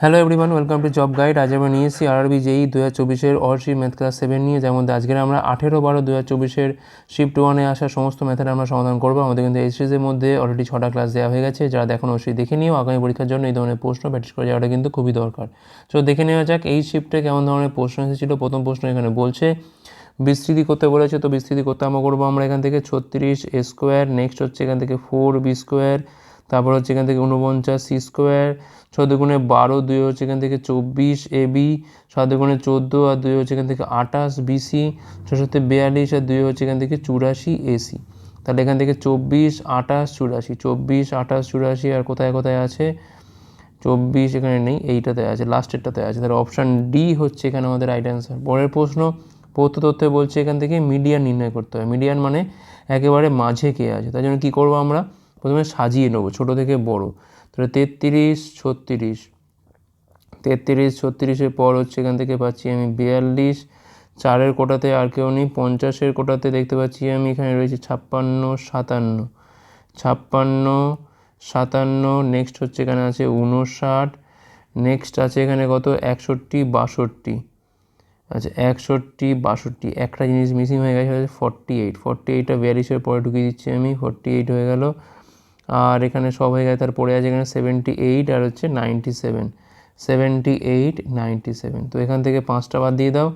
Hello everyone welcome to job guide আজ আমরা নিয়ে এসেছি আরআরবি জেই দু হাজার চব্বিশের অর্শি ম্যাথ ক্লাস সেভেন নিয়ে যেমন আজকের আমরা আঠেরো বারো দু হাজার চব্বিশের শিফট ওয়ানে আসা সমস্ত ম্যাথের আমরা সমাধান করব। আমাদের কিন্তু এই মধ্যে অলরেডি ছটা ক্লাস দেওয়া হয়ে গেছে। যারা দেখুন অবশ্যই দেখে নিও, আগামী পরীক্ষার জন্য এই ধরনের প্রশ্ন প্র্যাকটিস করে যাওয়াটা কিন্তু খুবই দরকার। তো দেখে নেওয়া যাক, এই শিফটে কেমন ধরনের প্রশ্ন এসেছিল? প্রথম প্রশ্ন এখানে বলছে, বিস্তৃতি করতে বলেছে, তো বিস্তৃতি করতে আমরা করব আমরা এখান থেকে ছত্রিশ স্কোয়ার নেক্সট হচ্ছে এখান থেকে ফোর বি স্কোয়ার তারপর হচ্ছে এখান থেকে উনপঞ্চাশ সি স্কোয়ার ছয় দুগুণে বারো, দুই হচ্ছে এখান থেকে চব্বিশ এ বি ছয় দুগুণে চোদ্দ, আর দুই হচ্ছে এখান থেকে আঠাশ বিসি সাথে বিয়াল্লিশ, আর দুই হচ্ছে এখান থেকে চুরাশি এসি তাহলে এখান থেকে চব্বিশ, আঠাশ, চুরাশি, চব্বিশ, আঠাশ, চুরাশি, আর কোথায় কোথায় আছে? চব্বিশ এখানে নেই, এইটাতে আছে, লাস্টেরটাতে আছে। তাহলে অপশান ডি হচ্ছে এখানে আমাদের রাইট অ্যান্সার পরের প্রশ্ন পৌত্র তথ্যে বলছে এখান থেকে মিডিয়ান নির্ণয় করতে হবে মিডিয়ান মানে একেবারে মাঝে কে আছে। তাই জন্য কী করব আমরা? প্রথমে সাজিয়ে নেব, ছোটো থেকে বড়। তাহলে তেত্রিশ, ছত্রিশ। তেত্রিশ, ছত্রিশের পর হচ্ছে এখান থেকে পাচ্ছি আমি বিয়াল্লিশ। চারের কোটাতে আর কেউ নেই, পঞ্চাশের কোটাতে দেখতে পাচ্ছি আমি এখানে রয়েছে ছাপ্পান্ন, সাতান্ন। ছাপ্পান্ন, সাতান্ন নেক্সট হচ্ছে এখানে আছে উনষাট নেক্সট আছে এখানে কত? একষট্টি, বাষট্টি। আচ্ছা একষট্টি, বাষট্টি। একটা জিনিস মিসিং হয়ে গেছে ফর্টি এইট ফর্টি এইটটা বিয়াল্লিশের পরে ঢুকিয়ে দিচ্ছি আমি ফর্টি এইট হয়ে গেল। আর এখানে সব হয়ে গেছে, তার পরে আছে এখানে সেভেন্টি এইট আর হচ্ছে ninety seven seventy eight ninety seven তো এখান থেকে পাঁচটা বাদ দিয়ে দাও,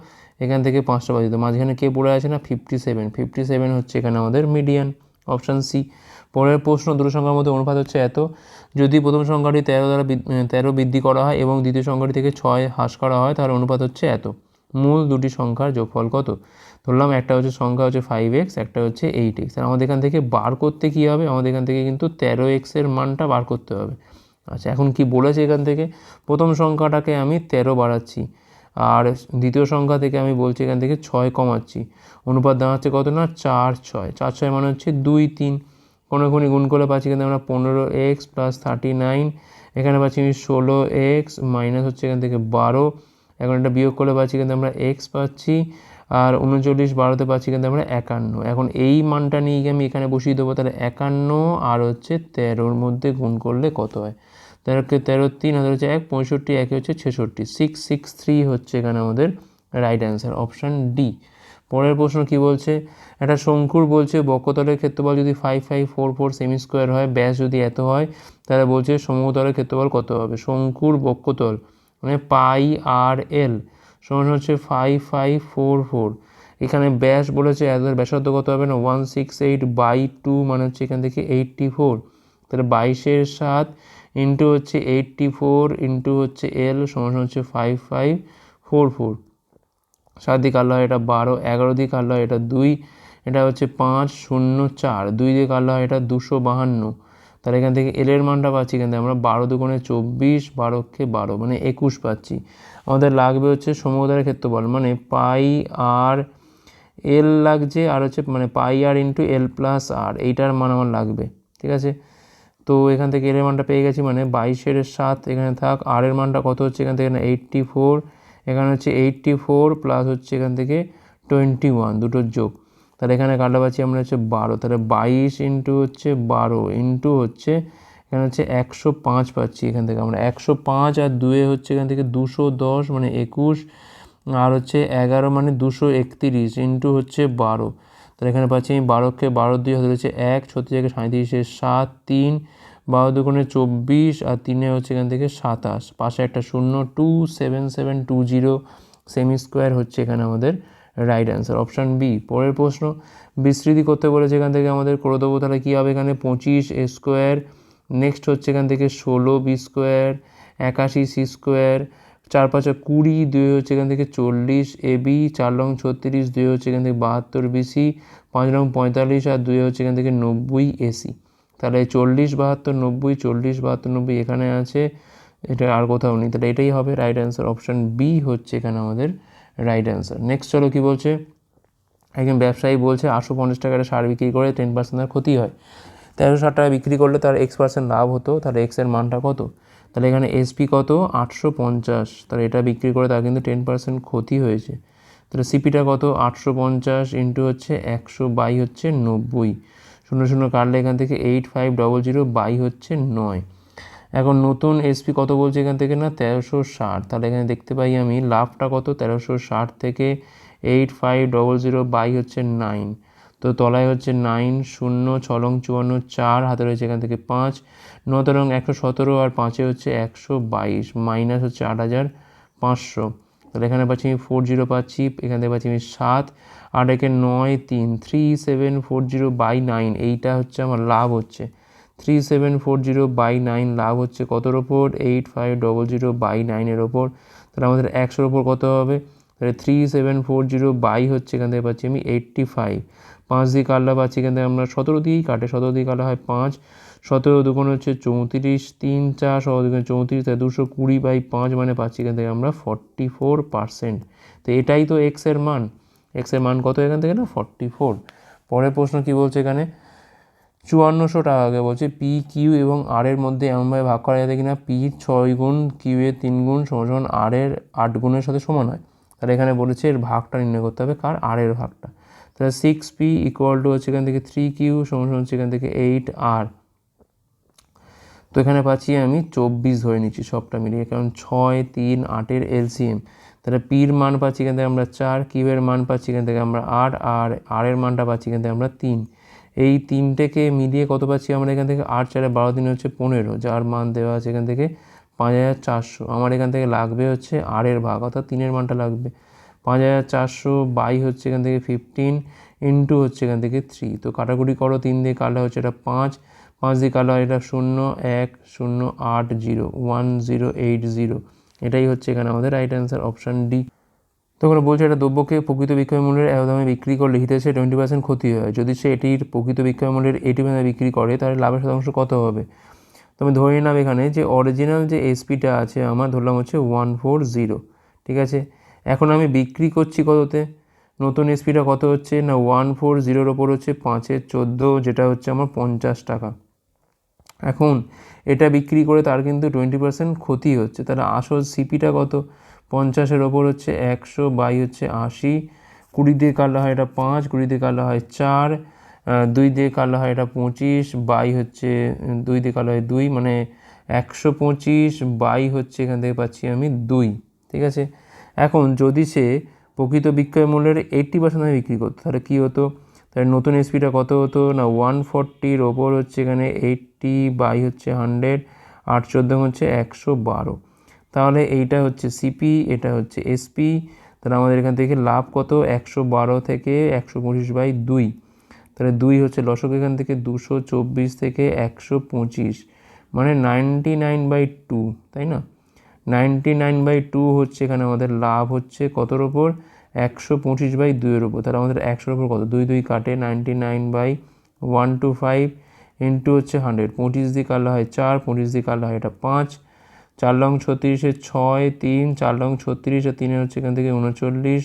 এখান থেকে পাঁচটা বাদ দিয়ে দাও। মাঝখানে কে পড়ে আছে না? ফিফটি সেভেন ফিফটি সেভেন হচ্ছে এখানে আমাদের মিডিয়ান অপশান সি পরের প্রশ্ন, দুটো সংখ্যার মধ্যে অনুপাত হচ্ছে এত। যদি প্রথম সংখ্যাটি তেরো দ্বারা তেরো বৃদ্ধি করা হয় এবং দ্বিতীয় সংখ্যাটি থেকে ছয় হ্রাস করা হয়, তাহলে অনুপাত হচ্ছে এত। মূল দুটি সংখ্যার যোগফল কত? ধরলাম একটা হচ্ছে সংখ্যা হচ্ছে ফাইভ এক্স একটা হচ্ছে এইট এক্স আর আমাদের এখান থেকে বার করতে কী হবে? আমাদের এখান থেকে কিন্তু তেরো এক্সের মানটা বার করতে হবে। আচ্ছা এখন কি বলেছে এখান থেকে? প্রথম সংখ্যাটাকে আমি তেরো বাড়াচ্ছি আর দ্বিতীয় সংখ্যা থেকে আমি বলছি এখান থেকে ছয় কমাচ্ছি। অনুপাত দাঁড়াচ্ছে কত না? চার ছয়। চার ছয় মানে হচ্ছে দুই তিন। কোনো কোনো গুণ করে পাচ্ছি কিন্তু আমরা পনেরো এক্স প্লাস থার্টি নাইন এখানে পাচ্ছি আমি ষোলো এক্স মাইনাস হচ্ছে এখান থেকে বারো। এখন এটা বিয়োগ করে পাচ্ছি কিন্তু আমরা এক্স পাচ্ছি। আর উনচল্লিশ বারোতে পাচ্ছি কিন্তু আমরা একান্ন। এখন এই মানটা নিয়ে গিয়ে আমি এখানে বসিয়ে দেবো, তাহলে একান্ন আর হচ্ছে তেরোর মধ্যে গুণ করলে কত হয়? তেরোকে তেরো তিন হাজার হচ্ছে এক, পঁয়ষট্টি একে হচ্ছে ছেষট্টি। সিক্স সিক্স থ্রি হচ্ছে এখানে আমাদের রাইট অ্যান্সার অপশান ডি পরের প্রশ্ন কি বলছে? একটা শঙ্কুর বলছে বক্ষতলের ক্ষেত্রফল যদি five five four four cm square হয়, ব্যাস যদি এত হয়, তাহলে বলছে সমতলের ক্ষেত্রফল কত হবে? শঙ্কুর বক্ষতল মানে পাই আর এল। সমান হচ্ছে ফাইভ ফাইভ ফোর ফোর এখানে ব্যাস বলেছে এত ব্যাসার্ধ কত হবে না? One six eight by two মানে হচ্ছে এখান থেকে এইটটি ফোর তাহলে বাইশের সাত ইন্টু হচ্ছে এইটটি ফোর ইন্টু হচ্ছে এল সমান হচ্ছে ফাইভ ফাইভ ফোর ফোর সাত দিকে আল্লাহ এটা বারো, এগারো দিকে আল্লাহ এটা দুই, এটা হচ্ছে পাঁচ, শূন্য, চার। দুই দিকে আল্লাহ এটা দুশো বাহান্ন। তাহলে এখান থেকে এলের মানটা পাচ্ছি এখান থেকে। আমরা বারো দুগুণে চব্বিশ বারোকে বারো মানে একুশ পাচ্ছি। আমাদের লাগবে হচ্ছে সমুদ্রের ক্ষেত্রফল মানে পাই আর এল লাগছে আর হচ্ছে মানে পাই আর ইন্টু এল প্লাস আর, এইটার মান আমার লাগবে, ঠিক আছে? তো এখান থেকে এলের মানটা পেয়ে গেছি মানে বাইশের সাত এখানে থাক, আর এর মানটা কত হচ্ছে এখান থেকে? এইট্টি ফোর এখানে হচ্ছে এইট্টি ফোর প্লাস হচ্ছে এখান থেকে টোয়েন্টি ওয়ান দুটোর যোগ। তাহলে এখানে কাটা পাচ্ছি আমরা হচ্ছে বারো, তাহলে বাইশ ইন্টু হচ্ছে বারো ইন্টু হচ্ছে এখানে হচ্ছে একশো পাঁচ পাচ্ছি এখান থেকে আমরা। একশো পাঁচ আর দুয়ে হচ্ছে এখান থেকে দুশো দশ মানে একুশ, আর হচ্ছে এগারো মানে দুশো একতিরিশ ইন্টু হচ্ছে বারো। তাহলে এখানে পাচ্ছি আমি বারোকে বারো দিয়ে হতে হচ্ছে এক ছত্রিশ থেকে সাঁত্রিশে সাত, তিন, বারো দুগুণে চব্বিশ, আর তিনে হচ্ছে এখান থেকে সাতাশ। পাশে একটা শূন্য two seven seven two zero cm square হচ্ছে এখানে আমাদের রাইট অ্যান্সার অপশান বি পরের প্রশ্ন, বিস্তৃতি করতে বলেছে এখান থেকে আমাদের। করে দেবো তাহলে কী হবে এখানে? পঁচিশ স্কোয়ার নেক্সট হচ্ছে এখান থেকে ষোলো বি স্কোয়ার একাশি সি স্কোয়ার চার পাঁচা কুড়ি, দুই হচ্ছে এখান থেকে চল্লিশ এ বি চার রং ছত্রিশ, দুই হচ্ছে এখান থেকে বাহাত্তর বিসি পাঁচ রং পঁয়তাল্লিশ আর দুই হচ্ছে এখান থেকে নব্বই এসি তাহলে চল্লিশ বাহাত্তর নব্বই, চল্লিশ বাহাত্তর নব্বই এখানে আছে, এটা আর কোথাও নেই। তাহলে এটাই হবে রাইট অ্যান্সার অপশান বি হচ্ছে এখানে আমাদের রাইট অ্যান্সার নেক্সট চলো কী বলছে? একজন ব্যবসায়ী বলছে, আটশো পঞ্চাশ টাকার সার বিক্রি করে টেন পার্সেন্ট ক্ষতি হয়। তেরোশো ষাট টাকা বিক্রি করলে তার এক্স পার্সেন্ট লাভ হতো তাহলে এক্সের মানটা কত? তাহলে এখানে এসপি কত? আটশো পঞ্চাশ। তাহলে এটা বিক্রি করে তার কিন্তু টেন পার্সেন্ট ক্ষতি হয়েছে। তাহলে সিপিটা কত? আটশো পঞ্চাশ ইন্টু হচ্ছে একশো, বাই হচ্ছে নব্বই। শূন্য শূন্য কাটলে এখান থেকে eight five double zero by হচ্ছে নয়। এখন নতুন এসপি কত বলছে এখান থেকে না? তেরোশো ষাট। তাহলে এখানে দেখতে পাই আমি, লাভটা কত? তেরোশো ষাট থেকে eight five double zero by হচ্ছে নাইন তো তলায় হচ্ছে নাইন শূন্য, ছলং, চুয়ান্ন, চার, হাতে রয়েছে এখান থেকে পাঁচ, ন তেরং, একশো সতেরো আর পাঁচে হচ্ছে একশো বাইশ মাইনাস হচ্ছে আট হাজার পাঁচশো। তাহলে এখানে পাচ্ছি আমি ফোর জিরো পাচ্ছি, এখান থেকে পাচ্ছি আমি সাত, আর একে নয়, তিন three seven four zero by nine এইটা হচ্ছে আমার লাভ হচ্ছে। Three seven four zero by nine লাভ হচ্ছে কতর ওপর? Eight five double zero by নাইনের ওপর। তাহলে আমাদের একশোর ওপর কত হবে? তাহলে three seven four zero by হচ্ছে এখান থেকে পাচ্ছি আমি এইট্টি ফাইভ পাঁচ দিয়ে কাটলা পাচ্ছি থেকে আমরা সতেরো দিয়েই কাটে। সতেরো দিয়ে কাটা হয় পাঁচ, সতেরো দুগুণ হচ্ছে চৌত্রিশ, তিন চার, সতেরো দুগুণ চৌত্রিশ তাই দুশো কুড়ি বাই পাঁচ মানে পাচ্ছি এখান থেকে আমরা ফর্টি ফোর পার্সেন্ট তো এটাই তো এক্সের মান। এক্সের মান কত এখান থেকে না? ফর্টি ফোর পরের প্রশ্ন কী বলছে এখানে? চুয়ান্নশো টাকাকে বলছে পি কিউ এবং আর এর মধ্যে এমনভাবে ভাগ করা যাবে কিনা? পি ছয় গুণ কিউ এর তিন গুণ, সমান আর এর আট গুণের সাথে সমান হয়। তাহলে এখানে বলেছে এর ভাগটা নির্ণয় করতে হবে কার? আর এর ভাগটা। তাহলে সিক্স পি ইকুয়াল টু হচ্ছে এখান থেকে থ্রি কিউ সমান হচ্ছে এখান থেকে এইট আর তো এখানে পাচ্ছি আমি চব্বিশ ধরে নিচ্ছি সবটা মিলিয়ে, কারণ ছয়, তিন, আটের এলসিএম তাহলে পির মান পাচ্ছি এখান থেকে আমরা চার কিউয়ের মান পাচ্ছি এখান থেকে আমরা আট, আর আর এর মানটা পাচ্ছি এখান থেকে আমরা তিন। এই তিনটেকে মিলিয়ে কত পাচ্ছি আমরা এখান থেকে? আট চারে বারো দিন হচ্ছে পনেরো, যার মান দেওয়া আছে এখান থেকে পাঁচ হাজার চারশো। আমার এখান থেকে লাগবে হচ্ছে আর এর ভাগ, অর্থাৎ তিনের মানটা লাগবে। পাঁচ হাজার চারশো বাই হচ্ছে এখান থেকে ফিফটিন ইন্টু হচ্ছে এখান থেকে থ্রি তো কাটাকুটি করো, তিন দিয়ে কাটলে হচ্ছে এটা পাঁচ পাঁচ দিয়ে কাটলে হয় এটা শূন্য, এক, শূন্য, আট zero one zero eight zero এটাই হচ্ছে এখানে আমাদের রাইট অ্যান্সার অপশান ডি তো ওখানে বলছে এটা দ্রব্যকে প্রকৃত বিক্রয় মূল্যের এক দামে বিক্রি করলে হিতেছে টোয়েন্টি পার্সেন্ট ক্ষতি হয়। যদি সে এটির প্রকৃত বিক্রয় মূল্যের এইটি পার্সেন্ট বিক্রি করে, তাহলে লাভের শতাংশ কত হবে? তো আমি ধরে নিলাম এখানে যে অরিজিনাল যে এসপিটা আছে, আমার ধরলাম হচ্ছে ওয়ান ফোর জিরো ঠিক আছে? এখন আমি বিক্রি করছি কততে? নতুন এসপিটা কত হচ্ছে? না ওয়ান ফোর জিরোর ওপর হচ্ছে পাঁচের চোদ্দ, যেটা হচ্ছে আমার পঞ্চাশ টাকা। এখন এটা বিক্রি করে তার কিন্তু টোয়েন্টি পার্সেন্ট ক্ষতি হচ্ছে। তাহলে আসল সিপিটা কত? পঞ্চাশের ওপর হচ্ছে একশো, বাই হচ্ছে আশি। কুড়ি দিয়ে কাটলে হয় এটা পাঁচ, কুড়ি দিয়ে কাটলে হয় চার দুই দিয়ে কাটলে হয় এটা পঁচিশ, বাই হচ্ছে, দুই দিয়ে কাটলে হয় দুই মানে একশো পঁচিশ, বাই হচ্ছে এখান থেকে পাচ্ছি আমি দুই। ঠিক আছে? এখন যদি সে প্রকৃত বিক্রয় মূল্যের এইট্টি পার্সেন্ট আমি বিক্রি করতো, তাহলে কী হতো? তাহলে নতুন এসপিটা কত হতো? না ওয়ান ফোরটির ওপর হচ্ছে এখানে এইট্টি বাই হচ্ছে হান্ড্রেড আট চোদ্দ হচ্ছে একশো বারো। তাহলে এইটা হচ্ছে সিপি এটা হচ্ছে এসপি তাহলে আমাদের এখান থেকে লাভ কত? একশো বারো থেকে একশো পঁচিশ বাই দুই। তাহলে দুই হচ্ছে লসক এখান থেকে দুশো চব্বিশ থেকে একশো পঁচিশ মানে নাইনটি নাইন বাই টু তাই না? নাইনটি নাইন বাই টু হচ্ছে এখানে আমাদের লাভ হচ্ছে কতর ওপর? একশো পঁচিশ বাই দুইয়ের ওপর। তাহলে আমাদের একশোর ওপর কত? দুই দুই কাটে ninety nine by one two five into হচ্ছে হান্ড্রেড। পঁচিশ দিয়ে কাটলে হয় চার, পঁচিশ দিয়ে কাটলে হয় এটা পাঁচ। চার লং ছত্রিশে ছয়, তিন, চার লং ছত্রিশ, আর তিনে হচ্ছে এখান থেকে উনচল্লিশ,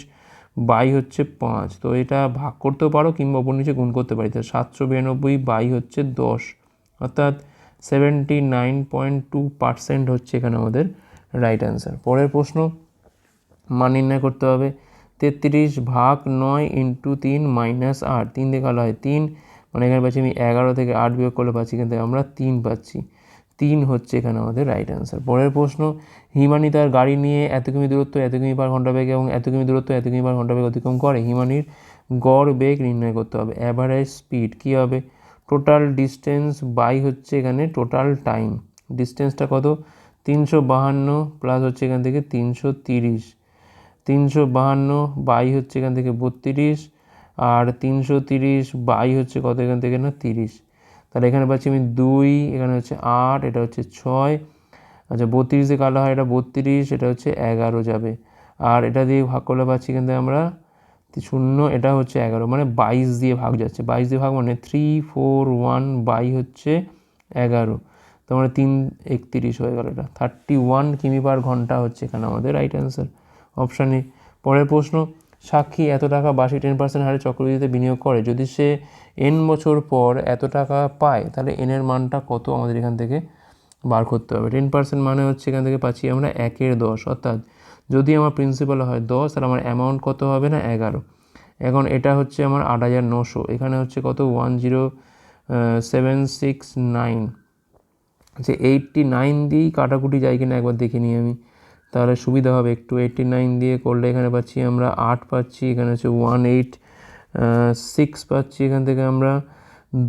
বাই হচ্ছে পাঁচ। তো এটা ভাগ করতেও পারো কিংবা ওপর নিচে গুণ করতে পারি। তাহলে সাতশো বিরানব্বই বাই হচ্ছে দশ। অর্থাৎ seventy nine point two percent হচ্ছে এখানে আমাদের রাইট অ্যান্সার পরের প্রশ্ন, মান নির্ণয় করতে হবে। তেত্রিশ ভাগ নয় ইন্টু তিন মাইনাস আট। তিন দিয়ে কালো হয় তিন। মানে এখানে পাচ্ছি আমি এগারো থেকে আট বিয়োগ করলে পাচ্ছি কিন্তু আমরা তিন পাচ্ছি। তিন হচ্ছে এখানে আমাদের রাইট অ্যান্সার পরের প্রশ্ন, হিমানি তার গাড়ি নিয়ে এত কিমি দূরত্ব, এত কিমি পার ঘণ্টা বেগ এবং এত কিমি দূরত্ব, এত কিমি পার ঘণ্টা বেগ অতিক্রম করে। হিমানির গড় বেগ নির্ণয় করতে হবে। অ্যাভারেজ স্পিড কী হবে? টোটাল ডিস্টেন্স বাই হচ্ছে এখানে টোটাল টাইম ডিস্টেন্সটা কত? তিনশো বাহান্ন প্লাস হচ্ছে এখান থেকে তিনশো তিরিশ। তিনশো বাহান্ন বাই হচ্ছে এখান থেকে বত্রিশ আর তিনশো তিরিশ বাই হচ্ছে কত এখান থেকে না তিরিশ। তাহলে এখানে পাচ্ছি আমি দুই, এখানে হচ্ছে আট, এটা হচ্ছে ছয়। আচ্ছা বত্রিশ দিয়ে কালো হয় এটা বত্রিশ, এটা হচ্ছে এগারো যাবে। আর এটা দিয়ে ভাগ করলে পাচ্ছি কিন্তু আমরা শূন্য, এটা হচ্ছে এগারো মানে বাইশ দিয়ে ভাগ যাচ্ছে। বাইশ দিয়ে ভাগ মানে থ্রি ফোর ওয়ান বাই হচ্ছে এগারো। তো মানে তিন একত্রিশ হয়ে গেল এটা। থার্টি ওয়ান কিমি পার ঘণ্টা হচ্ছে এখানে আমাদের রাইট অ্যান্সার অপশান পরের প্রশ্ন, সাক্ষী এত টাকা বাসি টেন পার্সেন্ট হারে চক্রবৃদ্ধিতে বিনিয়োগ করে। যদি সে এন বছর পর এত টাকা পায়, তাহলে এনের মানটা কত আমাদের এখান থেকে বার করতে হবে? টেন পার্সেন্ট মানে হচ্ছে এখান থেকে পাচ্ছি আমরা একের দশ, অর্থাৎ যদি আমার প্রিন্সিপাল হয় দশ, তাহলে আমার অ্যামাউন্ট কত হবে না এগারো? এখন এটা হচ্ছে আমার আট হাজার নশো। এখানে হচ্ছে কত? One zero seven six nine আচ্ছা এইটটি নাইন দিয়েই কাটাকুটি যায় কিনা একবার দেখে নিই আমি। তাহলে সুবিধা হবে একটু। এইটটি নাইন দিয়ে করলে এখানে পাচ্ছি আমরা আট পাচ্ছি, এখানে হচ্ছে ওয়ান এইট সিক্স পাচ্ছি। এখান থেকে আমরা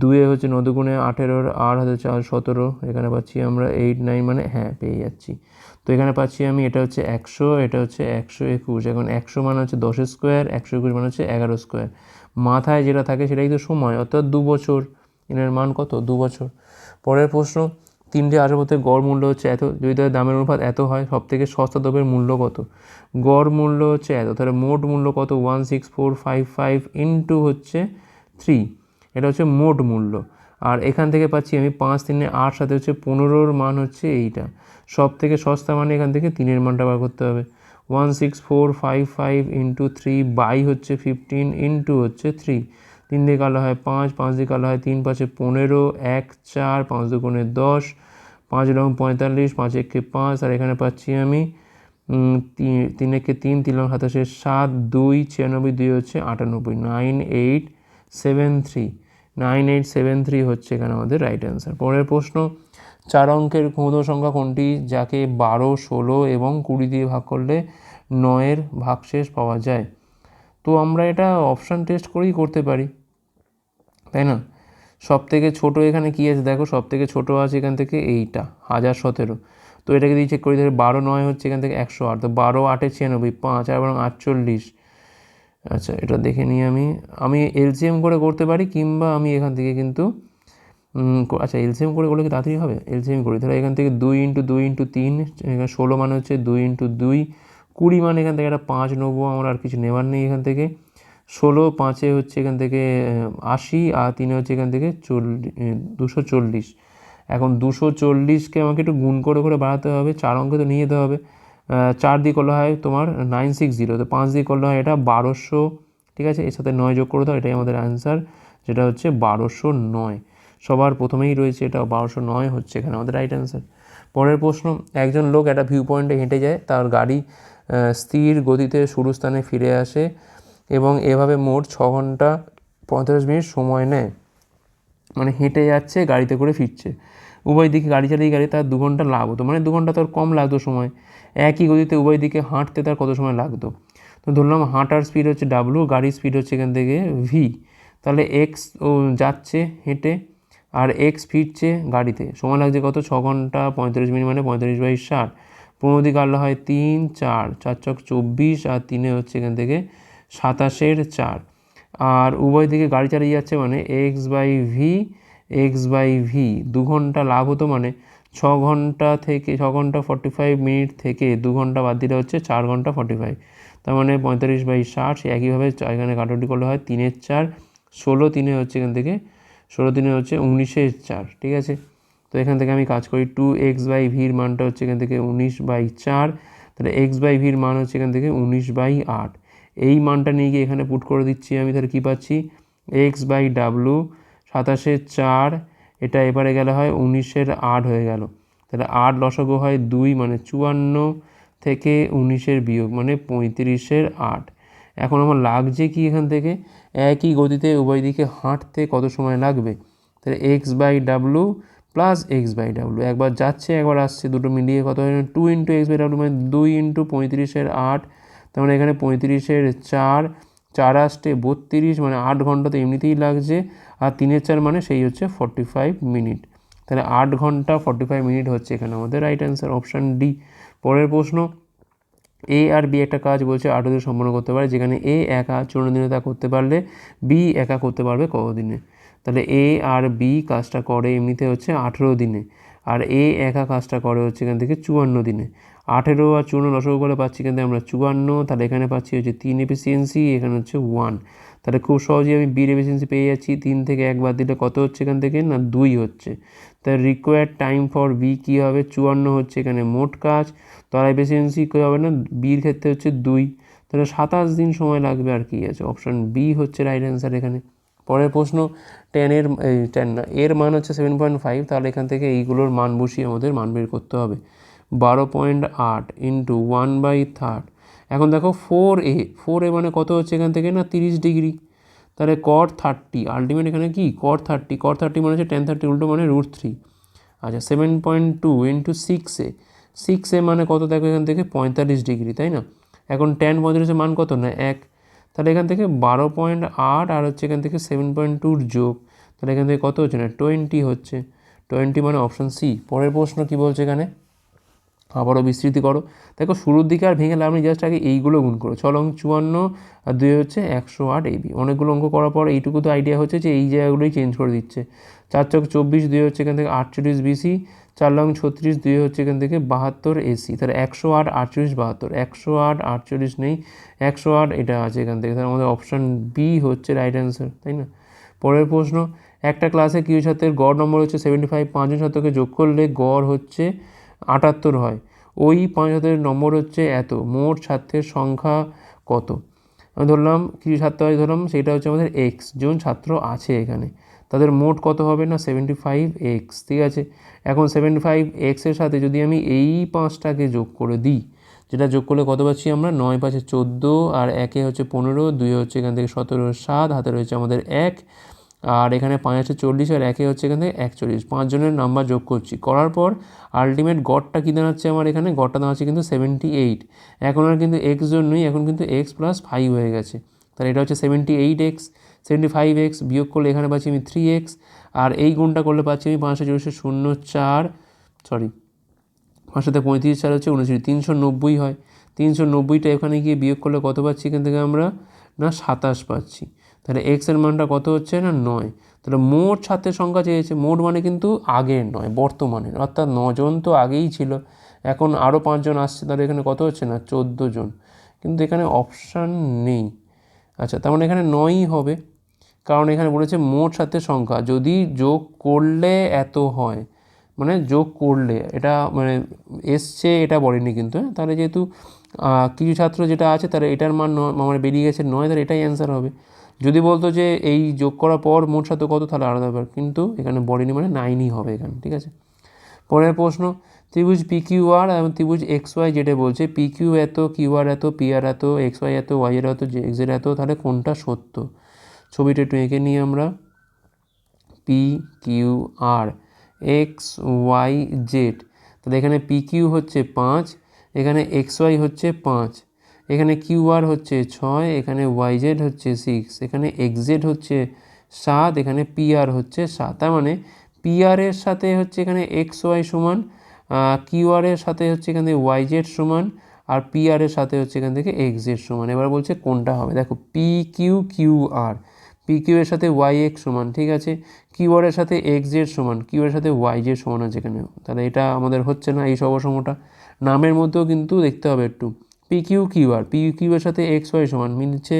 দুয়ে হচ্ছে নদগুণে আঠেরোর আর হচ্ছে চার সতেরো। এখানে পাচ্ছি আমরা এইট নাইন মানে হ্যাঁ পেয়ে যাচ্ছি। তো এখানে পাচ্ছি আমি এটা হচ্ছে একশো, এটা হচ্ছে একশো একুশ। এখন একশো মানে হচ্ছে দশ স্কোয়ার একশো একুশ মানে হচ্ছে এগারো স্কোয়ার মাথায় যেটা থাকে সেটাই তো সময়, অর্থাৎ দু বছর। এর মান কত? দু বছর। পরের প্রশ্ন তিনটে আসবাবপত্রে গড় মূল্য হচ্ছে এত, যদি তাদের দামের অনুপাত এত হয় সব থেকে সস্তা দ্রব্যের মূল্য কত? গড় মূল্য হচ্ছে এত, তাহলে মোট মূল্য কত? One six four five five into হচ্ছে থ্রি এটা হচ্ছে মোট মূল্য। আর এখান থেকে পাচ্ছি আমি পাঁচ তিনে আট, সাথে হচ্ছে পনেরোর মান হচ্ছে এইটা। সব থেকে সস্তা মানে এখান থেকে তিনের মানটা বার করতে হবে। One six four five five into three by হচ্ছে ফিফটিন ইন্টু হচ্ছে থ্রি তিন দিয়ে কালো হয় পাঁচ পাঁচ দিয়ে কালো হয় তিন, পাঁচে পনেরো, এক, চার, পাঁচ দুগুণে দশ, পাঁচ রকম পঁয়তাল্লিশ, পাঁচ একে পাঁচ, আর এখানে পাচ্ছি আমি তিন একে তিন তিন রকম সাতাশে সাত, দুই, ছিয়ানব্বই, দুই হচ্ছে আটানব্বই nine eight seven three nine eight seven three হচ্ছে এখানে আমাদের রাইট অ্যান্সার পরের প্রশ্ন, চার অঙ্কের ক্ষুদ্র সংখ্যা কোনটি, যাকে বারো, ষোলো এবং কুড়ি দিয়ে ভাগ করলে নয়ের ভাগশেষ পাওয়া যায়? তো আমরা এটা অপশান টেস্ট করেই করতে পারি। তাই না? সব থেকে ছোটো এখানে কী আছে? দেখো সব থেকে ছোটো আছে এখান থেকে এইটা, হাজার সতেরো। তো এটাকে দিয়ে চেক করি, তাহলে বারো নয় হচ্ছে এখান থেকে একশো আট। তো বারো, আটে ছিয়ানব্বই, পাঁচ আর বরং আটচল্লিশ। আচ্ছা এটা দেখে নিই আমি। আমি এলসিএম করে করতে পারি কিংবা আমি এখান থেকে কিন্তু আচ্ছা এলসিএম করে করলে কি তাড়াতাড়ি হবে? এলসিএম করি। তাহলে এখান থেকে দুই ইন্টু দুই ইন্টু তিন, এখানে ষোলো মানে হচ্ছে দুই ইন্টু দুই। কুড়ি মানে এখান থেকে একটা পাঁচ নেব, আমার আর কিছু নেওয়ার নেই এখান থেকে। ষোলো, পাঁচে হচ্ছে এখান থেকে আশি, আর তিনে হচ্ছে এখান থেকে চল্লিশ দুশো চল্লিশ। এখন দুশো চল্লিশকে আমাকে একটু গুণ করে করে বাড়াতে হবে, চার অঙ্কে তো নিয়ে যেতে হবে। চার দিয়ে করলে হয় তোমার নাইন সিক্স জিরো তো পাঁচ দিয়ে করলে হয় এটা বারোশো, ঠিক আছে? এর সাথে নয় যোগ করে দাও, এটাই আমাদের অ্যান্সার যেটা হচ্ছে বারোশো নয়। সবার প্রথমেই রয়েছে এটা বারোশো নয় হচ্ছে এখানে আমাদের রাইট অ্যান্সার পরের প্রশ্ন, একজন লোক একটা ভিউ পয়েন্টে হেঁটে যায়, তার গাড়ি স্থির গতিতে শুরুস্থানে ফিরে আসে এবং এভাবে মোট ছ ঘণ্টা পঁয়তাল্লিশ মিনিট সময় নেয়। মানে হেঁটে যাচ্ছে, গাড়িতে করে ফিরছে। উভয় দিকে গাড়ি চালিয়ে গাড়ি তার দু ঘণ্টা লাভ হতো মানে দু ঘণ্টা তার কম লাগতো সময়। একই গতিতে উভয় দিকে হাঁটতে তার কত সময় লাগতো? তো ধরলাম হাঁটার স্পিড হচ্ছে ডাব্লু গাড়ির স্পিড হচ্ছে এখান থেকে ভি তাহলে এক্স ও যাচ্ছে হেঁটে আর এক্স ফিরছে গাড়িতে। সময় লাগছে কত? ছ ঘণ্টা পঁয়তাল্লিশ মিনিট মানে পঁয়তাল্লিশ বাই ষাট। পনেরো দিকে আলো হয় তিন, চার চার চক চব্বিশ আর তিনে হচ্ছে এখান থেকে সাতাশের চার। আর উভয় দিকে গাড়ি চালিয়ে যাচ্ছে মানে X by V X by V দু ঘণ্টা লাভ হতো মানে ছ ঘণ্টা থেকে, ছ ঘণ্টা ফর্টি ফাইভ মিনিট থেকে দু ঘণ্টা বাদ দিলে হচ্ছে চার ঘণ্টা ফর্টি ফাইভ তার মানে পঁয়তাল্লিশ বাই ষাট একইভাবে এখানে কাটাকুটি করলে হয় তিনের চার, ষোলো তিনে হচ্ছে এখান থেকে, ষোলো তিনে হচ্ছে উনিশের চার, ঠিক আছে? তো এখান থেকে আমি কাজ করি টু এক্স বাই ভির মানটা হচ্ছে এখান থেকে উনিশ বাই চার, তাহলে এক্স বাই ভির মান হচ্ছে এখান থেকে উনিশ বাই আট। এই মানটা নিয়ে গিয়ে এখানে পুট করে দিচ্ছি আমি, তাহলে কী পাচ্ছি? এক্স বাই ডাব্লু সাতাশের চার, এটা এবারে গেলে হয় উনিশের আট হয়ে গেল। তাহলে আট লসগো হয় দুই মানে চুয়ান্ন থেকে উনিশের বিয়োগ মানে পঁয়ত্রিশের আট। এখন আমার লাগছে কি এখান থেকে? একই গতিতে উভয় দিকে হাঁটতে কত সময় লাগবে? তাহলে X by W plus X by W একবার যাচ্ছে, একবার আসছে, দুটো মিলিয়ে কত হয়? Two into X by W মানে দুই ইন্টু পঁয়ত্রিশের আট তার মানে এখানে পঁয়ত্রিশের চার চার আসতে বত্রিশ মানে আট ঘণ্টা তো এমনিতেই লাগছে, আর তিনের চার মানে সেই হচ্ছে ফর্টি ফাইভ মিনিট তাহলে আট ঘণ্টা ফর্টি ফাইভ মিনিট হচ্ছে এখানে আমাদের রাইট অ্যান্সার অপশান ডি পরের প্রশ্ন এ আর বি একটা কাজ বলছে আঠেরো দিন সম্পন্ন করতে পারে, যেখানে এ একা চৌন্ন দিনে তা করতে পারলে বি একা করতে পারবে কত দিনে তাহলে এ আর বি কাজটা করে এমনিতে হচ্ছে আঠেরো দিনে, আর এ একা কাজটা করে হচ্ছে এখান থেকে চুয়ান্ন দিনে। আঠেরো আর চুয়ান্ন লসগু করে পাচ্ছি কিন্তু আমরা চুয়ান্ন, তাহলে এখানে পাচ্ছি হচ্ছে তিন এফিসিয়েন্সি এখানে হচ্ছে ওয়ান তাহলে খুব সহজেই আমি বির এফিসিয়েন্সি পেয়ে যাচ্ছি, তিন থেকে এক বাদ দিলে কত হচ্ছে এখান থেকে? না, দুই হচ্ছে। তাহলে রিকোয়ার্ড টাইম ফর বি কী হবে? চুয়ান্ন হচ্ছে এখানে মোট কাজ তার এফিসিয়েন্সি কী হবে না? বির ক্ষেত্রে হচ্ছে দুই। তাহলে সাতাশ দিন সময় লাগবে আর কি আছে। অপশান বি হচ্ছে রাইট অ্যান্সার এখানে। পরের প্রশ্ন টেনের টেন না, এর মান হচ্ছে সেভেন পয়েন্ট ফাইভ তাহলে এখান থেকে এইগুলোর মান বসিয়ে আমাদের মান বের করতে হবে। বারো পয়েন্ট আট ইন্টু ওয়ান বাই থার্ড এখন দেখো ফোর এ ফোর এ মানে কত হচ্ছে এখান থেকে না? তিরিশ ডিগ্রি। তাহলে কট থার্টি আলটিমেট এখানে কি? কট থার্টি কট থার্টি মানে হচ্ছে টেন থার্টি উল্টো মানে রুট থ্রি আচ্ছা সেভেন পয়েন্ট টু ইন্টু সিক্সে সিক্সে মানে কত? দেখো এখান থেকে পঁয়তাল্লিশ ডিগ্রি, তাই না? এখন টেন পঁয়তাল্লিশের মান কত? না, এক। তাহলে এখান থেকে বারো পয়েন্ট আট আর হচ্ছে এখান থেকে সেভেন পয়েন্ট টুর যোগ। তাহলে এখান থেকে কত হচ্ছে না? টোয়েন্টি হচ্ছে। টোয়েন্টি মানে অপশন সি পরের প্রশ্ন কী বলছে এখানে? আবারও বিস্তৃতি করো। দেখো, শুরুর দিকে আর ভেঙে লাভ নেই জাস্ট আগে এইগুলো গুণ করো। ছয় অঙ্ক চুয়ান্ন, আর দুই হচ্ছে একশো আট এবি অনেকগুলো অঙ্ক করার পর এইটুকু তো আইডিয়া হচ্ছে যে এই জায়গাগুলোই চেঞ্জ করে দিচ্ছে। চার চক চব্বিশ, দুই হচ্ছে এখান থেকে আটচল্লিশ বিসি চার লং ছত্রিশ, দুই হচ্ছে এখান থেকে বাহাত্তর এসি তাহলে একশো আট, আটচল্লিশ, বাহাত্তর। একশো আট, আটচল্লিশ নেই। একশো আট এটা আছে এখান থেকে। তাহলে আমাদের অপশান বি হচ্ছে রাইট অ্যান্সার তাই না? পরের প্রশ্ন, একটা ক্লাসে কিছু ছাত্রের গড় নম্বর হচ্ছে সেভেন্টি ফাইভ পাঁচজন ছাত্রকে যোগ করলে গড় হচ্ছে আটাত্তর হয়। ওই পাঁচ ছাত্রের নম্বর হচ্ছে এত, মোট ছাত্রের সংখ্যা কত? আমি ধরলাম, কিছু ছাত্র আছে, ধরলাম সেটা হচ্ছে আমাদের এক্স জন ছাত্র আছে এখানে। তাদের মোট কত হবে না? সেভেন্টি ফাইভ এক্স ঠিক আছে? এখন সেভেন্টি ফাইভ এক্সের সাথে যদি আমি এই পাঁচটাকে যোগ করে দিই, যেটা যোগ করলে কত পাচ্ছি আমরা? নয় পাঁচে চোদ্দ, আর একে হচ্ছে পনেরো দুই হচ্ছে এখান থেকে সতেরো, সাত, হাতে রয়েছে আমাদের এক। আর এখানে পাঁচ হচ্ছে চল্লিশ আর একে হচ্ছে এখান একচল্লিশ। পাঁচজনের নাম্বার যোগ করছি। করার পর আলটিমেট গড়টা কী দাঁড়াচ্ছে আমার এখানে? গড়টা দাঁড়াচ্ছে কিন্তু সেভেন্টি এইট এখন আর কিন্তু এক্স জন্যই এখন কিন্তু এক্স প্লাস ফাইভ হয়ে গেছে। তাহলে এটা হচ্ছে seventy eight X seventy five X বিয়োগ করলে এখানে পাচ্ছি আমি থ্রি এক্স আর এই গুণটা করলে পাচ্ছি আমি পাঁচশো চল্লিশে শূন্য চার সরি পাঁচশোতে পঁয়ত্রিশ চার হচ্ছে উনত্রিশ তিনশো নব্বই হয়। তিনশো নব্বইটা এখানে গিয়ে বিয়োগ করলে কত পাচ্ছি এখান থেকে আমরা? না, সাতাশ পাচ্ছি। তাহলে এক্সের মানটা কত হচ্ছে না নয়? তাহলে মোট ছাত্রের সংখ্যা চেয়েছে, মোট মানে কিন্তু আগের নয়, বর্তমানের। অর্থাৎ নজন তো আগেই ছিল। এখন আরও পাঁচজন আসছে, তাহলে এখানে কত হচ্ছে না? চোদ্দ জন। কিন্তু এখানে অপশান নেই। আচ্ছা তার মানে এখানে নয়ই হবে। কারণ এখানে বলেছে মোট ছাত্রের সংখ্যা। যদি যোগ করলে এত হয় মানে যোগ করলে, এটা মানে এসছে, এটা বলেনি কিন্তু হ্যাঁ? তাহলে যেহেতু কিছু ছাত্র যেটা আছে, তাহলে এটার মান নয় মানে বেরিয়ে গেছে নয়, তাহলে এটাই অ্যান্সার হবে। যদি বলতো যে এই যোগ করার পর মোট সাথে কত, তাহলে আলাদা ব্যাপার। কিন্তু এখানে বলেনি মানে নাইনই হবে এখানে, ঠিক আছে? পরের প্রশ্ন, ত্রিভুজ পি কিউ আর এবং ত্রিভুজ এক্স ওয়াই যেটা বলছে পি কিউ এত কিউ আর এত পি আর এত এক্স ওয়াই এত ওয়াই এর এত এক্সের এত, তাহলে কোনটা সত্য? ছবিটা একটু এঁকে নিই আমরা। P Q R X Y Z তাহলে এখানে পি কিউ হচ্ছে পাঁচ, এখানে এক্স ওয়াই হচ্ছে পাঁচ। এখানে কিউ আর হচ্ছে ছয়, এখানে ওয়াই জেড হচ্ছে সিক্স, এখানে এক্স জেড হচ্ছে সাত, এখানে পি আর হচ্ছে সাত। তার মানে পি আরের সাথে হচ্ছে এখানে এক্স ওয়াই সমান কিউ আরের সাথে হচ্ছে এখান থেকে ওয়াই জেড সমান, আর পি আরের সাথে হচ্ছে এখান থেকে এক্স জেড সমান। এবার বলছে কোনটা হবে? দেখো P Q Q R P Q এর সাথে ওয়াই এক্স সমান, ঠিক আছে? কিউ আর এর সাথে এক্স জেড সমান, কিউ এর সাথে ওয়াই জেড সমান আছে এখানে তাহলে এটা আমাদের হচ্ছে না এই সবসমটা নামের মধ্যেও কিন্তু দেখতে হবে একটু। P Q Q P Q এর সাথে এক্স ওয়াই সমান, মিলছে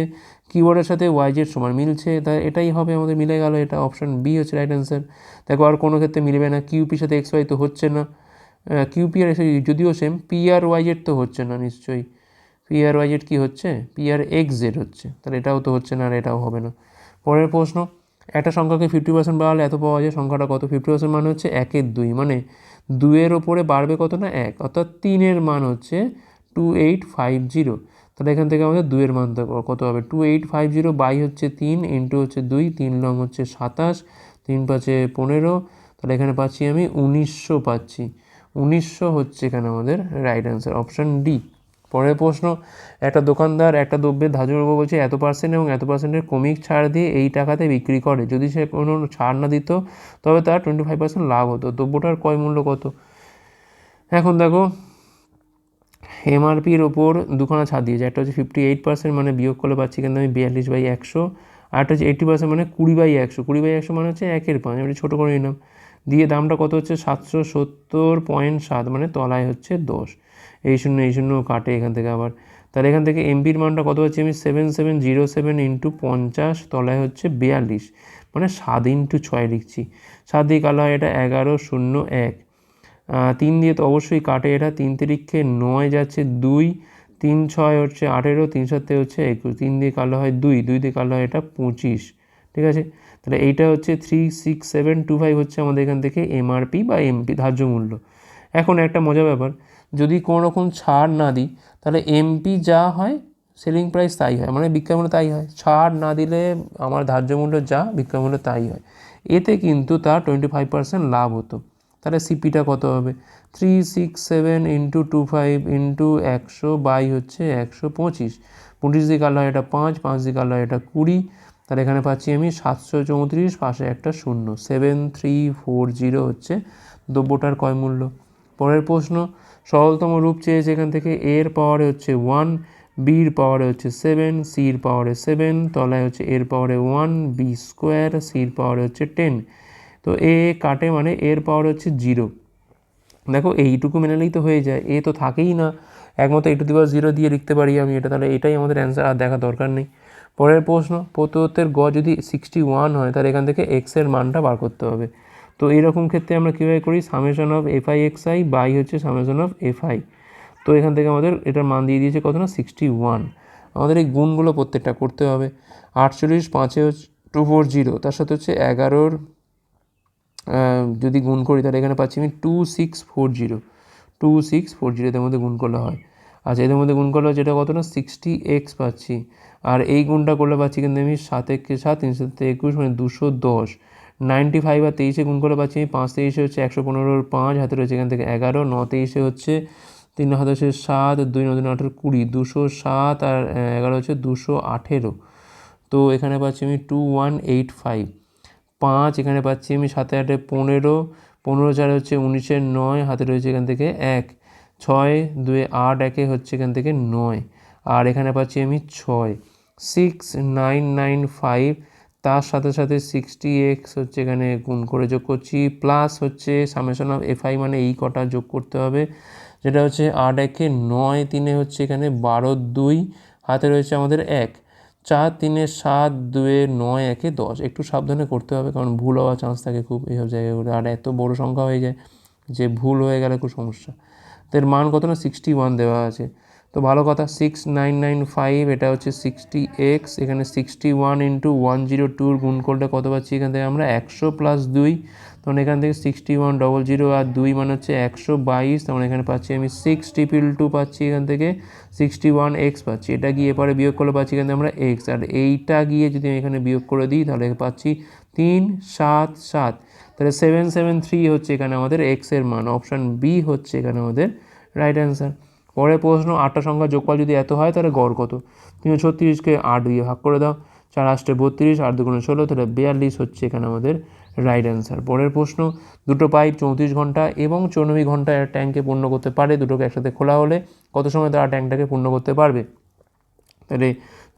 কিউআরের সাথে ওয়াই জেড সমান, মিলছে। তাই এটাই হবে আমাদের, মিলে গেল এটা অপশান বি হচ্ছে রাইট অ্যান্সার দেখো আর কোনো ক্ষেত্রে মিলবে না কিউপির সাথে এক্স ওয়াই তো হচ্ছে না। কিউপি আর যদিও same P R Y Z তো হচ্ছে না নিশ্চয়ই। পি আর ওয়াই জেড কী হচ্ছে? পি আর এক্স জেড হচ্ছে। তাহলে এটাও তো হচ্ছে না আর এটাও হবে না। পরের প্রশ্ন, একটা সংখ্যাকে ফিফটি পার্সেন্ট বাড়ালে এত পাওয়া যায়, সংখ্যাটা কত? ফিফটি পার্সেন্ট মানে হচ্ছে একের দুই মানে দুইয়ের ওপরে বাড়বে কত না? এক, অর্থাৎ তিনের মান হচ্ছে টু এইট ফাইভ জিরো তাহলে এখান থেকে আমাদের দুইয়ের মান কত হবে? Two eight five zero by হচ্ছে তিন ইন্টু হচ্ছে দুই, তিন লং হচ্ছে সাতাশ, তিন পাঁচে পনেরো। তাহলে এখানে পাচ্ছি আমি উনিশশো পাচ্ছি। উনিশশো হচ্ছে এখানে আমাদের রাইট অ্যান্সার অপশান ডি পরের প্রশ্ন, একটা দোকানদার একটা দ্রব্যের ধার্য মূল্য বলছে এত পার্সেন্ট এবং এত পার্সেন্টের কমিক ছাড় দিয়ে এই টাকাতে বিক্রি করে। যদি সে কোনো ছাড় না দিত, তবে তার টোয়েন্টি ফাইভ পার্সেন্ট লাভ হতো। দ্রব্যটার ক্রয় মূল্য কত? এখন দেখো এমআরপির ওপর দুখানা ছাড় দিয়েছে। একটা হচ্ছে ফিফটি এইট পার্সেন্ট মানে বিয়োগ করলে পাচ্ছি কিন্তু আমি বিয়াল্লিশ বাই একশো। আর একটা হচ্ছে এইট্টি পার্সেন্ট মানে কুড়ি বাই একশো। কুড়ি বাই একশো মানে হচ্ছে একের পাঁচ, আমি ছোটো করে নিলাম। দিয়ে দামটা কত হচ্ছে? সাতশো সত্তর পয়েন্ট সাত মানে তলায় হচ্ছে দশ। এই শূন্য এই শূন্য কাটে এখান থেকে আবার। তাহলে এখান থেকে এমপির মানটা কত হচ্ছে? আমি seven seven zero seven into পঞ্চাশ, তলায় হচ্ছে বিয়াল্লিশ। মানে সাত ইন্টু ছয় লিখছি। সাত দিয়ে কালো হয় এটা এগারো, শূন্য, এক। তিন দিয়ে তো অবশ্যই কাটে এটা। তিন তিরিক্ষে নয় যাচ্ছে দুই, তিন ছয় হচ্ছে আঠেরো, তিন সাতে হচ্ছে একুশ। তিন দিয়ে কালো হয় দুই দুই দিয়ে কালো হয় এটা পঁচিশ। ঠিক আছে? তাহলে এইটা হচ্ছে three six seven two five হচ্ছে আমাদের এখান থেকে এমআরপি বা এমপি ধার্য মূল্য। এখন একটা মজার ব্যাপার, যদি কোনো রকম ছাড় না দিই, তাহলে এমপি যা হয় সেলিং প্রাইস তাই হয়। মানে বিক্রয়মূল্য তাই হয়। ছাড় না দিলে আমার ধার্য মূল্য যা বিক্রয়মূল্য তাই হয়। এতে কিন্তু তার টোয়েন্টি ফাইভ পার্সেন্ট লাভ হতো। তাহলে সিপিটা কত হবে? Three six seven into two five into একশো বাই হচ্ছে একশো পঁচিশ। পঁচিশ কালো হয় এটা পাঁচ পাঁচ কালো হয় এটা কুড়ি। তাহলে এখানে পাচ্ছি আমি সাতশো চৌত্রিশ, পাশে একটা শূন্য। সেভেন থ্রি ফোর জিরো হচ্ছে দ্রব্যটার কয় মূল্য। পরের প্রশ্ন, সরলতম রূপ চেয়েছে এখান থেকে এর পাওয়ারে হচ্ছে ওয়ান বির পাওয়ারে হচ্ছে সেভেন সির পাওয়ারে সেভেন তলায় হচ্ছে এর পাওয়ারে ওয়ান বি স্কোয়ার সির পাওয়ারে হচ্ছে টেন তো এ কাটে মানে এর পাওয়ার হচ্ছে জিরো দেখো এইটুকু মেনে তো হয়ে যায়, এ তো থাকেই না। একমাত্র এটু দিবার জিরো দিয়ে লিখতে পারি আমি এটা, তাহলে এটাই আমাদের অ্যান্সার আর দেখা দরকার নেই। পরের প্রশ্ন প্রত্যয়ের গ যদি সিক্সটি ওয়ান হয়, তাহলে এখান থেকে এক্সের মানটা বার করতে হবে। তো এইরকম ক্ষেত্রে আমরা কীভাবে করি? Summation of F I X I by হচ্ছে সামেশন অফ এফ আই তো এখান থেকে আমাদের এটার মান দিয়ে দিয়েছে কত না? সিক্সটি ওয়ান আমাদের এই গুণগুলো প্রত্যেকটা করতে হবে। আটচল্লিশ পাঁচে হচ্ছে টু ফোর জিরো তার সাথে হচ্ছে এগারোর যদি গুণ করি, তাহলে এখানে পাচ্ছি আমি two six four zero two six four zero এদের মধ্যে গুণ করলে হয়। আচ্ছা এদের মধ্যে গুণ করলে যেটা কত না? সিক্সটি এক্স পাচ্ছি। আর এই গুণটা করলে পাচ্ছি কিন্তু আমি সাত একে সাত, তিন সাত একুশ মানে দুশো দশ। নাইনটি ফাইভ আর তেইশে গুণ করে পাচ্ছি আমি পাঁচ, তেইশে হচ্ছে একশো পনেরোর পাঁচ, হাতে রয়েছে এখান থেকে এগারো, ন, তেইশে হচ্ছে তিন, হাতে হচ্ছে সাত, দুই নদিন আঠেরো, কুড়ি, দুশো সাত আর এগারো হচ্ছে দুশো আঠেরো। তো এখানে পাচ্ছি আমি টু ওয়ান এইট ফাইভ পাঁচ, এখানে পাচ্ছি আমি সাতে আটে পনেরো পনেরো চার হচ্ছে উনিশের নয়, হাতে রয়েছে এখান থেকে এক, ছয়, দুয়ে আট, একে হচ্ছে এখান থেকে নয়, আর এখানে পাচ্ছি আমি ছয় সিক্স নাইন নাইন ফাইভ তার সাথে সাথে সিক্সটি এক্স হচ্ছে এখানে গুণ করে যোগ করছি প্লাস হচ্ছে সামেশন অফ এফআই মানে এই কটা যোগ করতে হবে, যেটা হচ্ছে আট একে নয়, তিনে হচ্ছে এখানে বারো দুই, হাতে রয়েছে আমাদের এক চার তিনে সাত দুয়ে নয় একে দশ। একটু সাবধানে করতে হবে, কারণ ভুল হওয়ার চান্স থাকে খুব এইসব জায়গাগুলো আর এত বড় সংখ্যা হয়ে যায় যে ভুল হয়ে গেলে খুব সমস্যা। তো এর মান কত না? সিক্সটি ওয়ান দেওয়া আছে। তো ভালো কথা সিক্স নাইন নাইন ফাইভ এটা হচ্ছে সিক্সটি এক্স এখানে sixty one into one zero টুর গুণ করলে কত পাচ্ছি এখান থেকে আমরা একশো প্লাস দুই, তখন এখান থেকে সিক্সটি ওয়ান ডবল জিরো আর দুই মানে হচ্ছে একশো বাইশ, তখন এখানে পাচ্ছি আমি সিক্স ট্রিপল টু পাচ্ছি এখান থেকে সিক্সটি ওয়ান এক্স পাচ্ছি, এটা গিয়ে এবারে বিয়োগ করলে পাচ্ছি এখান থেকে আমরা এক্স আর এইটা গিয়ে যদি আমি এখানে বিয়োগ করে দিই তাহলে পাচ্ছি তিন সাত সাত, তাহলে সেভেন সেভেন থ্রি হচ্ছে এখানে আমাদের এক্সের মান অপশান বি হচ্ছে এখানে আমাদের রাইট অ্যান্সার পরের প্রশ্ন, আটটা সংখ্যা যোগফল যদি এত হয়, তাহলে গড় কত? তুমি ছত্রিশকে আট দিয়ে ভাগ করে দাও। চার আষ্টে বত্রিশ, আট দুগুণে ষোলো, তাহলে বিয়াল্লিশ হচ্ছে এখানে আমাদের রাইট অ্যান্সার পরের প্রশ্ন, দুটো পাইপ চৌত্রিশ ঘণ্টা এবং চৌনব্বই ঘণ্টা ট্যাঙ্কে পূর্ণ করতে পারে, দুটোকে একসাথে খোলা হলে কত সময় তারা ট্যাঙ্কটাকে পূর্ণ করতে পারবে? তাহলে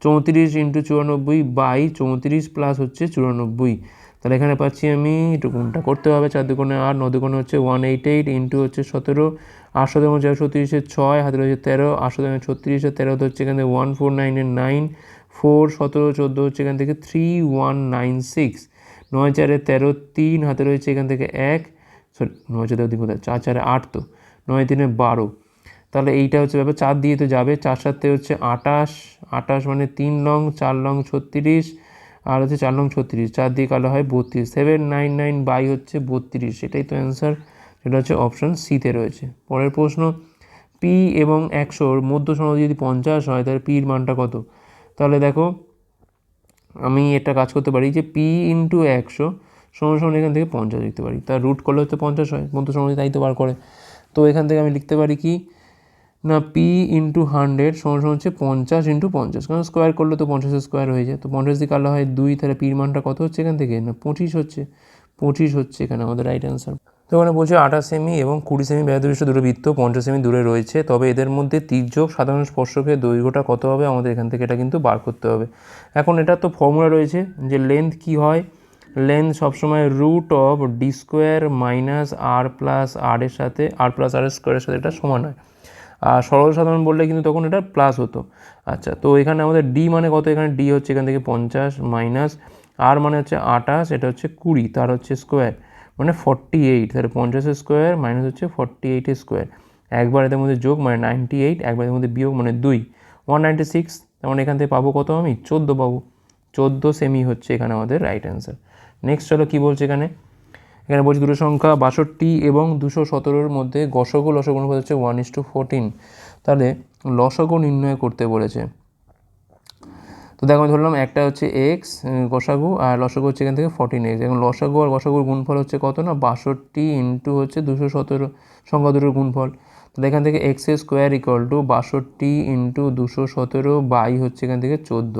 চৌত্রিশ ইন্টু চুরানব্বই বাই চৌত্রিশ প্লাস হচ্ছে চুরানব্বই। তাহলে এখানে পাচ্ছি আমি একটু গুণটা করতে হবে, চার দুগুণে আট ন দুগুণে হচ্ছে ওয়ান এইট এইট ইন্টু হচ্ছে সতেরো আটশো দেবো চারশো তিরিশে ছয় হাতে রয়েছে তেরো আটশো দেবো ছত্রিশে তেরো হচ্ছে এখান থেকে ওয়ান ফোর নাইনের নাইন ফোর সতেরো, চোদ্দ হচ্ছে এখান থেকে থ্রি ওয়ান নাইন সিক্স নয় চারে তেরো তিন হাতে রয়েছে এখান থেকে এক সরি নয় চারে দিন চার চারে আট তো, নয় তিনে বারো। তাহলে এইটা হচ্ছে ব্যাপার, চার দিয়ে তো যাবে, চার সাথে হচ্ছে আটাশ আটাশ মানে তিন লং চার লং ছত্রিশ, আর হচ্ছে চার লং ছত্রিশ, চার দিয়ে কালো হয় বত্রিশ সেভেন নাইন নাইন বাই হচ্ছে বত্রিশ সেটাই তো অ্যান্সার সেটা হচ্ছে অপশান সিতে রয়েছে। পরের প্রশ্ন পি এবং একশোর মধ্য সনদ যদি পঞ্চাশ হয়, তাহলে পির মানটা কত? তাহলে দেখো, আমি একটা কাজ করতে পারি যে পি ইন্টু একশো সমান সমান এখান থেকে পঞ্চাশ লিখতে পারি। তার রুট করলে হচ্ছে পঞ্চাশ হয়, মধ্য সমাধি তাই তো বার করে। তো এখান থেকে আমি লিখতে পারি কি, না পি ইন্টু হান্ড্রেড সমান সমান হচ্ছে পঞ্চাশ ইন্টু পঞ্চাশ। কারণ স্কোয়ার করলে তো পঞ্চাশের স্কোয়ার হয়ে যায়। তো পঞ্চাশ দিয়ে কালো হয় দুই, তাহলে পির মানটা কত হচ্ছে এখান থেকে? না, পঁচিশ হচ্ছে। পঁচিশ হচ্ছে এখানে আমাদের রাইট অ্যান্সার তো ওখানে বলছে আঠাশ সেমি এবং কুড়ি সেমি ব্যাধদৃষ্ট দুটো বৃত্ত, পঞ্চাশ সেমি দূরে রয়েছে। তবে এদের মধ্যে তির্যক সাধারণ স্পর্শকের দৈর্ঘ্যটা কত হবে? আমাদের এখান থেকে এটা কিন্তু বার করতে হবে। এখন এটা তো ফর্মুলা রয়েছে যে লেন্থ কি হয়? লেন্থ সবসময় root of D square minus R plus R এর সাথে আর প্লাস আর স্কোয়ারের সাথে এটা সমান হয়। আর সরল সাধারণ বললে কিন্তু তখন এটা প্লাস হতো। আচ্ছা তো এখানে আমাদের ডি মানে কত? এখানে ডি হচ্ছে এখান থেকে পঞ্চাশ মাইনাস আর মানে হচ্ছে আঠাশ, এটা হচ্ছে কুড়ি, তার হচ্ছে স্কোয়ার মানে ফর্টি এইট তাহলে পঞ্চাশ স্কোয়ার মাইনাস হচ্ছে ফর্টি এইটের স্কোয়ার একবার এদের মধ্যে যোগ মানে নাইনটি এইট একবার এদের মধ্যে বিয়োগ মানে দুই। ওয়ান নাইনটি সিক্স তেমন এখান থেকে পাবো কত আমি? চোদ্দ পাবো। চোদ্দ সেমি হচ্ছে এখানে আমাদের রাইট অ্যান্সার নেক্সট চলো কী বলছে এখানে? এখানে বলছি দুটো সংখ্যা বাষট্টি এবং দুশো সতেরোর মধ্যে গসগো, লসগো অনুপাত হচ্ছে ওয়ান ইস টু ফোরটিন তাহলে লসগো নির্ণয় করতে বলেছে। তো দেখো, আমি ধরলাম একটা হচ্ছে এক্স গসাগু আর লসাগু হচ্ছে এখান থেকে ফর্টিন এক্স এখন লসাগু আর গসাগুর গুণফল হচ্ছে কত না? বাষট্টি ইন্টু হচ্ছে দুশো সতেরো সংখ্যা দুটোর গুণফল। তো এখান থেকে এক্স স্কোয়ার ইকুয়াল টু বাষট্টি ইন্টু দুশো সতেরো বাই হচ্ছে এখান থেকে চোদ্দ।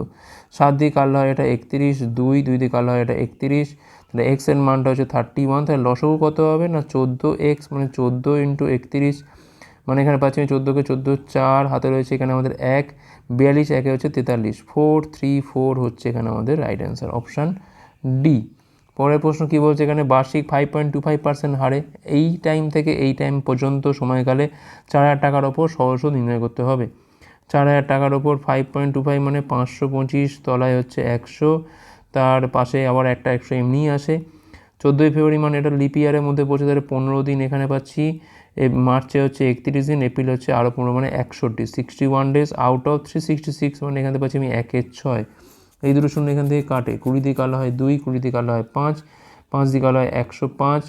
সাত দিয়ে কাটলে হয় এটা একত্রিশ, দুই দুই দিয়ে কাটলে হয় এটা একত্রিশ। তাহলে এক্সের মানটা হচ্ছে থার্টি ওয়ান তাহলে লসাগু কত হবে না? চোদ্দ এক্স মানে চোদ্দ ইন্টু একত্রিশ। মানে এখানে পাচ্ছি আমি চোদ্দোকে চোদ্দ, চার হাতে রয়েছে এখানে আমাদের এক, বিয়াল্লিশ, একে হচ্ছে তেতাল্লিশ। ফোর থ্রি ফোর হচ্ছে এখানে আমাদের রাইট অ্যান্সার অপশান ডি পরের প্রশ্ন কী বলছে এখানে? বার্ষিক five point two five percent হারে এই টাইম থেকে এই টাইম পর্যন্ত সময়কালে চার হাজার টাকার ওপর সহজ নির্ণয় করতে হবে। চার হাজার টাকার ওপর ফাইভ পয়েন্ট টু ফাইভ মানে পাঁচশো পঁচিশ, তলায় হচ্ছে একশো, তার পাশে আবার একটা একশো এমনিই আসে। চোদ্দোই ফেব্রুয়ারি মানে এটা লিপ ইয়ারের মধ্যে পড়ছে তাহলে পনেরো দিন এখানে পাচ্ছি। মার্চে হচ্ছে একত্রিশ দিন, এপ্রিল হচ্ছে আরও পনেরো মানে একষট্টি sixty one days out of three sixty six মানে এখান থেকে পাচ্ছি আমি একের ছয়। এই দুটো শূন্য এখান থেকে কাটে। কুড়ি দিয়ে কালো হয় দুই, কুড়ি দিয়ে কালো হয় পাঁচ পাঁচ দিয়ে কালো হয় একশো পাঁচ,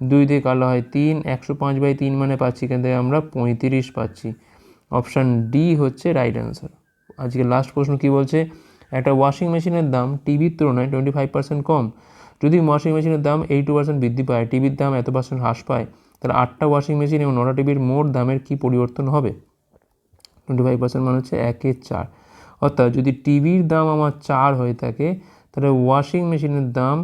দুই দিয়ে কালো হয় তিন, একশো পাঁচ বাই তিন মানে পাচ্ছি এখান থেকে আমরা পঁয়ত্রিশ পাচ্ছি। অপশান ডি হচ্ছে রাইট অ্যান্সার আজকে লাস্ট প্রশ্ন কী বলছে? একটা ওয়াশিং মেশিনের দাম টিভির তুলনায় টোয়েন্টি ফাইভ পার্সেন্ট কম। যদি ওয়াশিং মেশিনের দাম এইটু পার্সেন্ট বৃদ্ধি পায়, টিভির দাম এত পার্সেন্ট হ্রাস পায় তাহলে আটটা ওয়াশিং মেশিন এবং নটা টিভির মোট দামের কী পরিবর্তন হবে? টোয়েন্টি ফাইভ পার্সেন্ট মানে হচ্ছে একের চার। অর্থাৎ যদি টিভির দাম আমার চার হয়ে থাকে, তাহলে ওয়াশিং মেশিনের দাম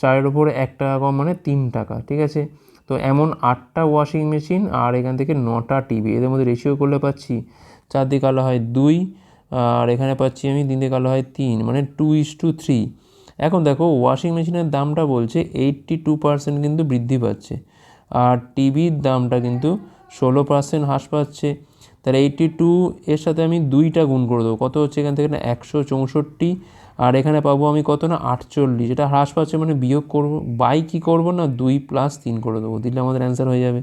চারের ওপরে এক টাকা কম মানে তিন টাকা, ঠিক আছে? তো এমন আটটা ওয়াশিং মেশিন আর এখান থেকে নটা টিভি এদের মধ্যে রেশিও করলে পাচ্ছি চার দিকে কালো হয় দুই, আর এখানে পাচ্ছি আমি তিন দিকে কালো হয় তিন মানে টু ইস টু থ্রি এখন দেখো ওয়াশিং মেশিনের দামটা বলছে এইট্টি টু পার্সেন্ট কিন্তু বৃদ্ধি পাচ্ছে। আর টিভির দামটা কিন্তু ষোলো পার্সেন্ট হ্রাস পাচ্ছে। তাহলে এইটটি টু এর সাথে আমি দুইটা গুণ করে দেবো। কত হচ্ছে এখান থেকে? একশো চৌষট্টি। আর এখানে পাবো আমি কত? না, আটচল্লিশ। এটা হ্রাস পাচ্ছে মানে বিয়োগ করব, বাই কী করব? না, দুই প্লাস তিন করে দেবো। দিলে আমাদের অ্যান্সার হয়ে যাবে।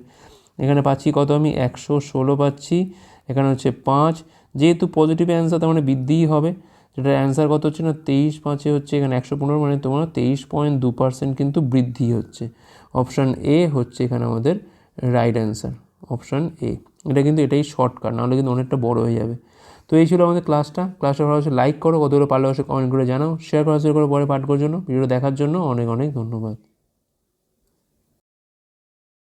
এখানে পাচ্ছি কত আমি? একশো ষোলো পাচ্ছি। এখানে হচ্ছে পাঁচ। যেহেতু পজিটিভ অ্যান্সার তার মানে বৃদ্ধিই হবে। যেটার অ্যান্সার কত হচ্ছে? না, তেইশ পাঁচে হচ্ছে। এখানে একশো পনেরো মানে তোমার তেইশ পয়েন্ট দু পার্সেন্ট কিন্তু বৃদ্ধি হচ্ছে। অপশান এ হচ্ছে এখানে আমাদের রাইট অ্যান্সার অপশান এ এটা কিন্তু এটাই শর্টকাট নাহলে কিন্তু অনেকটা বড় হয়ে যাবে। তো এই ছিল আমাদের ক্লাসটা ক্লাসটা ভালো লাইক করো, কতগুলো পারলে অবশ্যই কমেন্ট করে জানাও। শেয়ার করা শুরু করো, পরে পাঠ করার জন্য। ভিডিও দেখার জন্য অনেক অনেক ধন্যবাদ।